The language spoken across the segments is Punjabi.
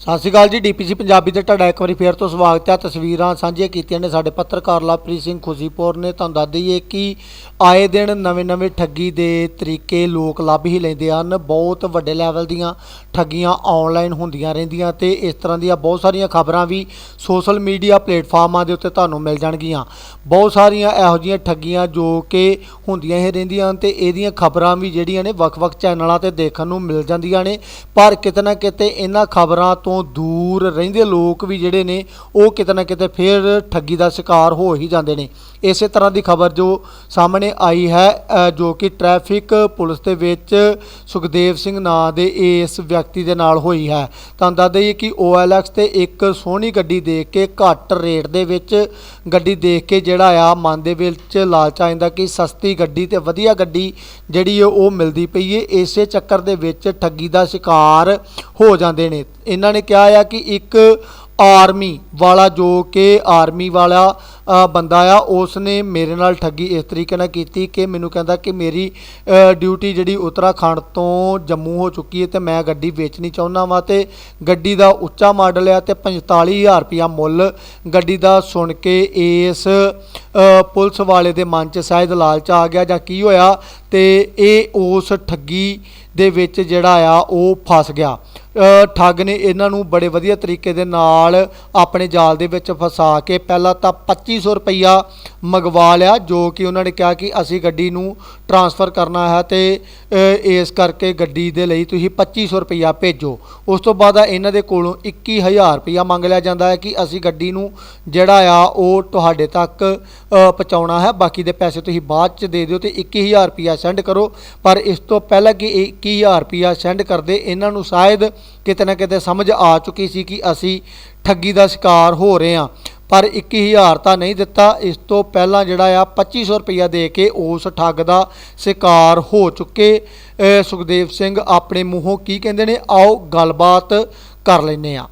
ਸਤਿ ਸ਼੍ਰੀ ਅਕਾਲ ਜੀ, ਡੀਪੀਸੀ ਪੰਜਾਬੀ ਤੇ ਤੁਹਾਡਾ ਇੱਕ ਵਾਰੀ ਫੇਰ ਤੋਂ ਸਵਾਗਤ ਹੈ। ਤਸਵੀਰਾਂ ਸਾਂਝੀਆਂ ਕੀਤੀਆਂ ਨੇ ਸਾਡੇ ਪੱਤਰਕਾਰ ਲਵਪ੍ਰੀਤ ਸਿੰਘ ਖੁਸ਼ੀਪੁਰ ਨੇ। ਤੁਹਾਨੂੰ ਦੱਸ ਦਈਏ ਕਿ ਆਏ ਦਿਨ ਨਵੇਂ-ਨਵੇਂ ਠੱਗੀ ਦੇ ਤਰੀਕੇ ਲੋਕ ਲੱਭ ਹੀ ਲੈਂਦੇ ਹਨ। ਬਹੁਤ ਵੱਡੇ ਲੈਵਲ ਦੀਆਂ ਠੱਗੀਆਂ ਆਨਲਾਈਨ ਹੁੰਦੀਆਂ ਰਹਿੰਦੀਆਂ ਤੇ ਇਸ ਤਰ੍ਹਾਂ ਦੀਆਂ ਬਹੁਤ ਸਾਰੀਆਂ ਖਬਰਾਂ ਵੀ ਸੋਸ਼ਲ ਮੀਡੀਆ ਪਲੇਟਫਾਰਮਾਂ ਦੇ ਉੱਤੇ ਤੁਹਾਨੂੰ ਮਿਲ ਜਾਣਗੀਆਂ। ਬਹੁਤ ਸਾਰੀਆਂ ਇਹੋ ਜਿਹੀਆਂ ਠੱਗੀਆਂ ਜੋ ਕਿ ਹੁੰਦੀਆਂ ਹੀ ਰਹਿੰਦੀਆਂ ਹਨ ਤੇ ਇਹਦੀਆਂ ਖਬਰਾਂ ਵੀ ਜਿਹੜੀਆਂ ਨੇ ਵੱਖ-ਵੱਖ ਚੈਨਲਾਂ ਤੇ ਦੇਖਣ ਨੂੰ ਮਿਲ ਜਾਂਦੀਆਂ ਨੇ। ਪਰ ਕਿਤੇ ਨਾ ਕਿਤੇ ਇਹਨਾਂ ਖਬਰਾਂ ਤੋਂ ਤੋਂ ਦੂਰ ਰਹਿੰਦੇ ਲੋਕ ਵੀ ਜਿਹੜੇ ਨੇ, ਉਹ ਕਿਤੇ ਨਾ ਕਿਤੇ ਫਿਰ ਠੱਗੀ ਦਾ ਸ਼ਿਕਾਰ ਹੋ ਹੀ ਜਾਂਦੇ ਨੇ। ਇਸੇ ਤਰ੍ਹਾਂ ਦੀ ਖਬਰ ਜੋ ਸਾਹਮਣੇ ਆਈ ਹੈ ਜੋ ਕਿ ਟ੍ਰੈਫਿਕ ਪੁਲਿਸ ਦੇ ਵਿੱਚ ਸੁਖਦੇਵ ਸਿੰਘ ਨਾਂ ਦੇ ਇਸ ਵਿਅਕਤੀ ਦੇ ਨਾਲ ਹੋਈ ਹੈ। ਤਾਂ ਦੱਸ ਦਈਏ ਕਿ OLX ਤੇ ਇੱਕ ਸੋਹਣੀ ਗੱਡੀ ਦੇਖ ਕੇ, ਘੱਟ ਰੇਟ ਦੇ ਵਿੱਚ ਗੱਡੀ ਦੇਖ ਕੇ ਜਿਹੜਾ ਆ, ਮਨ ਦੇ ਵਿੱਚ ਲਾਲਚ ਆ ਜਾਂਦਾ ਕਿ ਸਸਤੀ ਗੱਡੀ ਤੇ ਵਧੀਆ ਗੱਡੀ ਜਿਹੜੀ ਹੈ ਉਹ ਮਿਲਦੀ ਪਈ ਏ। ਇਸੇ ਚੱਕਰ ਦੇ ਵਿੱਚ ਠੱਗੀ ਦਾ ਸ਼ਿਕਾਰ ਹੋ ਜਾਂਦੇ ਨੇ। ਇਹਨਾਂ ਨੇ ਕਿਹਾ ਆ ਕਿ ਇੱਕ ਆਰਮੀ ਵਾਲਾ ਜੋ ਕਿ ਆਰਮੀ ਵਾਲਾ ਬੰਦਾ ਆ ਉਸ ਨੇ ਮੇਰੇ ਨਾਲ ਠੱਗੀ ਇਸ ਤਰੀਕੇ ਨਾਲ ਕੀਤੀ ਕਿ ਮੈਨੂੰ ਕਹਿੰਦਾ ਕਿ ਮੇਰੀ ਡਿਊਟੀ ਜਿਹੜੀ ਉੱਤਰਾਖੰਡ ਤੋਂ ਜੰਮੂ ਹੋ ਚੁੱਕੀ ਹੈ ਤੇ ਮੈਂ ਗੱਡੀ ਵੇਚਣੀ ਚਾਹੁੰਦਾ ਵਾਂ ਤੇ ਗੱਡੀ ਦਾ ਉੱਚਾ ਮਾਡਲ ਆ ਤੇ 45000 ਰੁਪਇਆ ਮੁੱਲ ਗੱਡੀ ਦਾ ਸੁਣ ਕੇ ਇਸ ਪੁਲਿਸ ਵਾਲੇ ਦੇ ਮਨ 'ਚ ਸ਼ਾਇਦ ਲਾਲਚ ਆ ਗਿਆ ਜਾਂ ਕੀ ਹੋਇਆ ਤੇ ਇਹ ਉਸ ਠੱਗੀ ਦੇ ਵਿੱਚ ਜਿਹੜਾ ਆ ਉਹ ਫਸ ਗਿਆ। ਠੱਗ ਨੇ ਇਹਨਾਂ ਨੂੰ ਬੜੇ ਵਧੀਆ ਤਰੀਕੇ ਦੇ ਨਾਲ ਆਪਣੇ ਜਾਲ ਦੇ ਵਿੱਚ ਫਸਾ ਕੇ ਪਹਿਲਾਂ ਤਾਂ 2500 ਰੁਪਈਆ ਮੰਗਵਾ ਲਿਆ, ਜੋ ਕਿ ਉਹਨਾਂ ਨੇ ਕਿਹਾ ਕਿ ਅਸੀਂ ਗੱਡੀ ਨੂੰ ਟਰਾਂਸਫਰ ਕਰਨਾ ਹੈ ਤੇ ਇਸ ਕਰਕੇ ਗੱਡੀ ਦੇ ਲਈ ਤੁਸੀਂ 2500 ਰੁਪਈਆ ਭੇਜੋ। ਉਸ ਤੋਂ ਬਾਅਦ ਇਹਨਾਂ ਦੇ ਕੋਲੋਂ 21000 ਰੁਪਈਆ ਮੰਗ ਲਿਆ ਜਾਂਦਾ ਹੈ ਕਿ ਅਸੀਂ ਗੱਡੀ ਨੂੰ ਜਿਹੜਾ ਆ ਉਹ ਤੁਹਾਡੇ ਤੱਕ ਪਹੁੰਚਾਉਣਾ ਹੈ, ਬਾਕੀ ਦੇ ਪੈਸੇ ਤੁਸੀਂ ਬਾਅਦ ਚ ਦੇ ਦਿਓ ਤੇ 21000 ਰੁਪਈਆ ਸੈਂਡ ਕਰੋ। ਪਰ ਇਸ ਤੋਂ ਪਹਿਲਾਂ ਕਿ ਇਹ 21000 ਰੁਪਈਆ ਸੈਂਡ ਕਰਦੇ, ਇਹਨਾਂ ਨੂੰ ਸ਼ਾਇਦ ਕਿਤੇ ਨਾ ਕਿਤੇ ਸਮਝ ਆ ਚੁੱਕੀ ਸੀ ਕਿ ਅਸੀਂ ਠੱਗੀ ਦਾ ਸ਼ਿਕਾਰ ਹੋ ਰਹੇ ਹਾਂ, ਪਰ 21000 ਤਾਂ ਨਹੀਂ ਦਿੱਤਾ। ਇਸ ਤੋਂ ਪਹਿਲਾਂ ਜਿਹੜਾ ਆ 2500 ਰੁਪਈਆ ਦੇ ਕੇ ਉਸ ਠੱਗ ਦਾ ਸ਼ਿਕਾਰ ਹੋ ਚੁੱਕੇ। ਸੁਖਦੇਵ ਸਿੰਘ ਆਪਣੇ ਮੂੰਹੋਂ ਕੀ ਕਹਿੰਦੇ ਨੇ? ਆਓ ਗੱਲਬਾਤ ਕਰ ਲੈਨੇ ਆ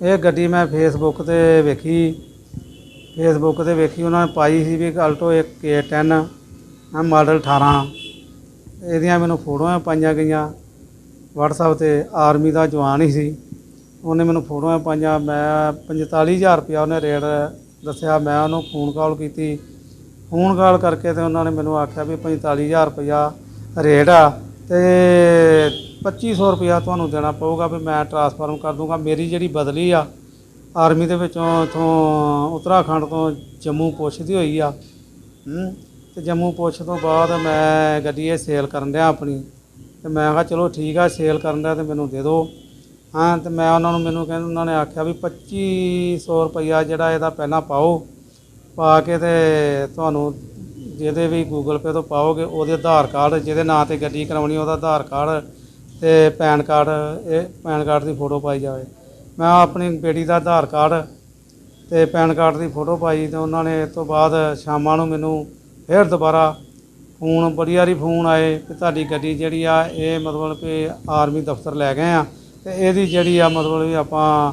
ਇਹ ਗੱਡੀ ਮੈਂ ਫੇਸਬੁੱਕ ਤੇ ਵੇਖੀ। ਫੇਸਬੁੱਕ ਤੇ ਵੇਖੀ, ਉਹਨਾਂ ਨੇ ਪਾਈ ਸੀ ਵੀ ਅਲਟੋ ਇੱਕ K10 ਆ ਮਾਡਲ 18 ਇਹਦੀਆਂ ਮੈਨੂੰ ਫੋਟੋਆਂ ਪਾਈਆਂ ਗਈਆਂ। WhatsApp ਤੇ ਆਰਮੀ ਦਾ ਜਵਾਨ ਹੀ ਸੀ। ਉਹਨੇ ਮੈਨੂੰ ਫੋਟੋਆਂ ਪਾਈਆਂ। ਮੈਂ 45000 ਰੁਪਇਆ ਉਹਨੇ ਰੇਟ ਦੱਸਿਆ। ਮੈਂ ਉਹਨੂੰ ਫੋਨ ਕਾਲ ਕੀਤੀ। ਫੋਨ ਕਾਲ ਕਰਕੇ ਤੇ ਉਹਨਾਂ ਨੇ ਮੈਨੂੰ ਆਖਿਆ ਵੀ 45000 ਰੁਪਇਆ ਰੇਟ ਆ ਤੇ 2500 ਰੁਪਇਆ ਤੁਹਾਨੂੰ ਦੇਣਾ ਪਊਗਾ ਵੀ ਮੈਂ ਟਰਾਂਸਫਰਮ ਕਰ ਦੂੰਗਾ। ਮੇਰੀ ਜਿਹੜੀ ਬਦਲੀ ਆ ਆਰਮੀ ਦੇ ਵਿੱਚੋਂ ਇਥੋਂ ਉੱਤਰਾਖੰਡ ਤੋਂ ਜੰਮੂ ਪੁੱਛਦੀ ਹੋਈ ਆ। ਹੂੰ, ਤੇ ਜੰਮੂ ਪੁੱਛ ਤੋਂ ਬਾਅਦ ਮੈਂ ਗੱਡੀ ਇਹ ਸੇਲ ਕਰਨ ਡਿਆ ਆਪਣੀ। ਤੇ ਮੈਂ ਕਿਹਾ ਚਲੋ ਠੀਕ ਆ ਸੇਲ ਕਰਨ ਦਾ ਤੇ ਮੈਨੂੰ ਦੇ ਦਿਓ। ਹਾਂ, ਤੇ ਮੈਂ ਉਹਨਾਂ ਨੂੰ ਮੈਨੂੰ ਕਹਿੰਦੇ, ਉਹਨਾਂ ਨੇ ਆਖਿਆ ਵੀ 2500 ਰੁਪਇਆ ਜਿਹੜਾ ਇਹਦਾ ਪਹਿਲਾਂ ਪਾਓ, ਪਾ ਕੇ ਤੇ ਤੁਹਾਨੂੰ ਜਿਹਦੇ ਵੀ ਗੂਗਲ ਪੇ ਤੋਂ ਪਾਓਗੇ, ਉਹਦੇ ਆਧਾਰ ਕਾਰਡ, ਜਿਹਦੇ ਨਾਂ ਤੇ ਗੱਡੀ ਕਰਾਉਣੀ, ਉਹਦਾ ਆਧਾਰ ਕਾਰਡ ਤੇ ਪੈਨ ਕਾਰਡ, ਇਹ ਪੈਨ ਕਾਰਡ ਦੀ ਫੋਟੋ ਪਾਈ ਜਾਵੇ। ਮੈਂ ਆਪਣੀ ਬੇਟੀ ਦਾ ਆਧਾਰ ਕਾਰਡ ਤੇ ਪੈਨ ਕਾਰਡ ਦੀ ਫੋਟੋ ਪਾਈ ਤੇ ਉਹਨਾਂ ਨੇ ਇਸ ਤੋਂ ਬਾਅਦ ਸ਼ਾਮਾਂ ਨੂੰ ਮੈਨੂੰ ਫਿਰ ਦੁਬਾਰਾ ਫੋਨ ਬੜੀ ਵਾਰੀ ਫੋਨ ਆਏ ਕਿ ਤੁਹਾਡੀ ਗੱਡੀ ਜਿਹੜੀ ਆ, ਇਹ ਮਤਲਬ ਕਿ ਆਰਮੀ ਦਫ਼ਤਰ ਲੈ ਗਏ ਆ। ਤੇ ਇਹਦੀ ਜਿਹੜੀ ਆ ਮਤਲਬ ਵੀ ਆਪਾਂ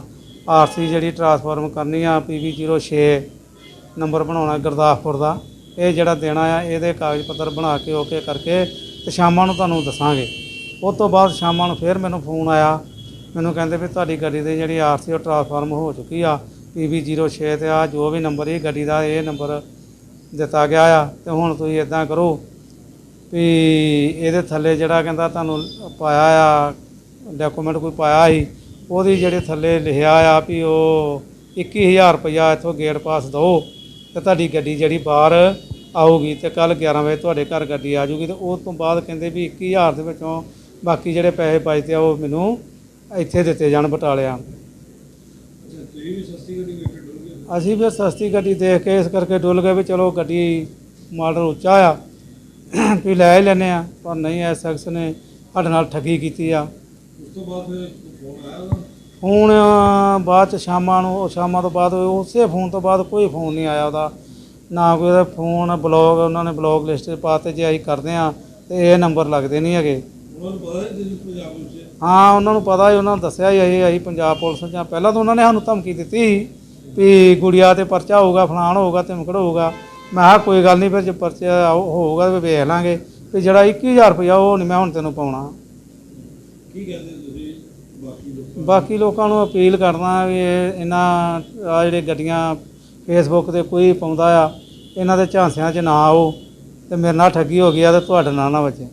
ਆਰਸੀ ਜਿਹੜੀ ਟਰਾਂਸਫਾਰਮ ਕਰਨੀ ਆ PV06 ਨੰਬਰ ਬਣਾਉਣਾ ਗੁਰਦਾਸਪੁਰ ਦਾ। ਇਹ ਜਿਹੜਾ ਦੇਣਾ ਆ, ਇਹਦੇ ਕਾਗਜ਼ ਪੱਤਰ ਬਣਾ ਕੇ ਓਕੇ ਕਰਕੇ ਤੇ ਸ਼ਾਮਾਂ ਨੂੰ ਤੁਹਾਨੂੰ ਦੱਸਾਂਗੇ। ਉਸ ਤੋਂ ਬਾਅਦ ਸ਼ਾਮਾਂ ਨੂੰ ਫਿਰ ਮੈਨੂੰ ਫੋਨ ਆਇਆ। ਮੈਨੂੰ ਕਹਿੰਦੇ ਵੀ ਤੁਹਾਡੀ ਗੱਡੀ ਦੀ ਜਿਹੜੀ ਆਰਸੀ ਉਹ ਟਰਾਂਸਫਾਰਮ ਹੋ ਚੁੱਕੀ ਆ। PV06 ਤੇ ਆ, ਜੋ ਵੀ ਨੰਬਰ ਇਹ ਗੱਡੀ ਦਾ ਇਹ ਨੰਬਰ ਦਿੱਤਾ ਗਿਆ ਆ। ਤੇ ਹੁਣ ਤੁਸੀਂ ਇਦਾਂ ਕਰੋ ਵੀ ਇਹਦੇ ਥੱਲੇ ਜਿਹੜਾ ਕਹਿੰਦਾ ਤੁਹਾਨੂੰ ਪਾਇਆ ਆ ਡਾਕੂਮੈਂਟ ਕੋਈ ਪਾਇਆ ਸੀ, ਉਹਦੀ ਜਿਹੜੇ ਥੱਲੇ ਲਿਖਿਆ ਆ ਵੀ ਉਹ 21000 ਰੁਪਇਆ ਇੱਥੋਂ ਗੇਟ ਪਾਸ ਦਿਓ ਤੇ ਤੁਹਾਡੀ ਗੱਡੀ ਜਿਹੜੀ ਬਾਹਰ ਆਊਗੀ ਤੇ ਕੱਲ 11 ਵਜੇ ਤੁਹਾਡੇ ਘਰ ਗੱਡੀ ਆ ਜਾਊਗੀ ਤੇ ਉਸ ਤੋਂ ਬਾਅਦ ਕਹਿੰਦੇ ਵੀ 21000 ਦੇ ਵਿੱਚੋਂ ਬਾਕੀ ਜਿਹੜੇ ਪੈਸੇ ਬਚਦੇ ਆ, ਉਹ ਮੈਨੂੰ ਇੱਥੇ ਦਿੱਤੇ ਜਾਣ ਬਟਾਲਿਆਂ। ਅਸੀਂ ਵੀ ਸਸਤੀ ਗੱਡੀ ਦੇਖ ਕੇ ਇਸ ਕਰਕੇ ਡੁੱਲ ਗਏ ਵੀ ਚਲੋ ਗੱਡੀ ਮਾਡਲ ਉੱਚਾ ਆ। ਵੀ ਲੈ ਹੀ ਲੈਨੇ ਆ ਪਰ ਨਹੀਂ ਐ ਸ਼ਖਸ ਨੇ ਸਾਡੇ ਨਾਲ ਠੱਗੀ ਕੀਤੀ ਆ। ਫੋਨ ਬਾਅਦ ਚ ਸ਼ਾਮਾਂ ਨੂੰ, ਉਹ ਸ਼ਾਮਾਂ ਤੋਂ ਬਾਅਦ ਉਸੇ ਫੋਨ ਤੋਂ ਬਾਅਦ ਕੋਈ ਫੋਨ ਨਹੀਂ ਆਇਆ ਉਹਦਾ। ਨਾ ਕੋਈ ਉਹਦਾ ਫੋਨ, ਬਲੌਗ, ਉਹਨਾਂ ਨੇ ਬਲੌਗ ਲਿਸਟ 'ਚ ਪਾਤੇ, ਜੇ ਅਸੀਂ ਕਰਦੇ ਆ ਤੇ ਇਹ ਨੰਬਰ ਲੱਗਦੇ ਨਹੀਂ ਹੈਗੇ। ਹਾਂ, ਉਹਨਾਂ ਨੂੰ ਪਤਾ ਹੀ, ਉਹਨਾਂ ਨੂੰ ਦੱਸਿਆ ਹੀ, ਅਸੀਂ ਅਸੀਂ ਪੰਜਾਬ ਪੁਲਿਸ ਜਾਂ ਪਹਿਲਾਂ ਤਾਂ ਉਹਨਾਂ ਨੇ ਸਾਨੂੰ ਧਮਕੀ ਦਿੱਤੀ ਸੀ ਵੀ ਗੁੜੀਆ ਤੇ ਪਰਚਾ ਹੋਊਗਾ, ਫਲਾਣ ਹੋਊਗਾ, ਧਮਕੜ ਹੋਊਗਾ। ਮੈਂ ਕਿਹਾ ਕੋਈ ਗੱਲ ਨਹੀਂ ਫਿਰ ਜੇ ਪਰਚਾ ਆਊ- ਹੋਊਗਾ ਤੇ ਵੇਖ ਲਾਂਗੇ। ਵੀ ਜਿਹੜਾ 21000 ਰੁਪਇਆ ਉਹ ਨਹੀਂ ਮੈਂ ਹੁਣ ਤੈਨੂੰ ਪਾਉਣਾ। ਕੀ ਕਹਿੰਦੇ ਤੁਸੀਂ ਬਾਕੀ ਲੋਕਾਂ ਨੂੰ? ਅਪੀਲ ਕਰਦਾ ਵੀ ਇਹ ਇਹਨਾਂ ਆ ਜਿਹੜੇ ਗੱਡੀਆਂ ਫੇਸਬੁੱਕ ਤੇ ਕੋਈ ਪਾਉਂਦਾ ਆ ਇਹਨਾਂ ਦੇ ਝਾਂਸਿਆਂ 'ਚ ਨਾ ਆਓ ਤੇ ਮੇਰੇ ਨਾਲ ਠੱਗੀ ਹੋ ਗਈ ਆ ਤੇ ਤੁਹਾਡੇ ਨਾਲ ਨਾ ਵੱਜੇ।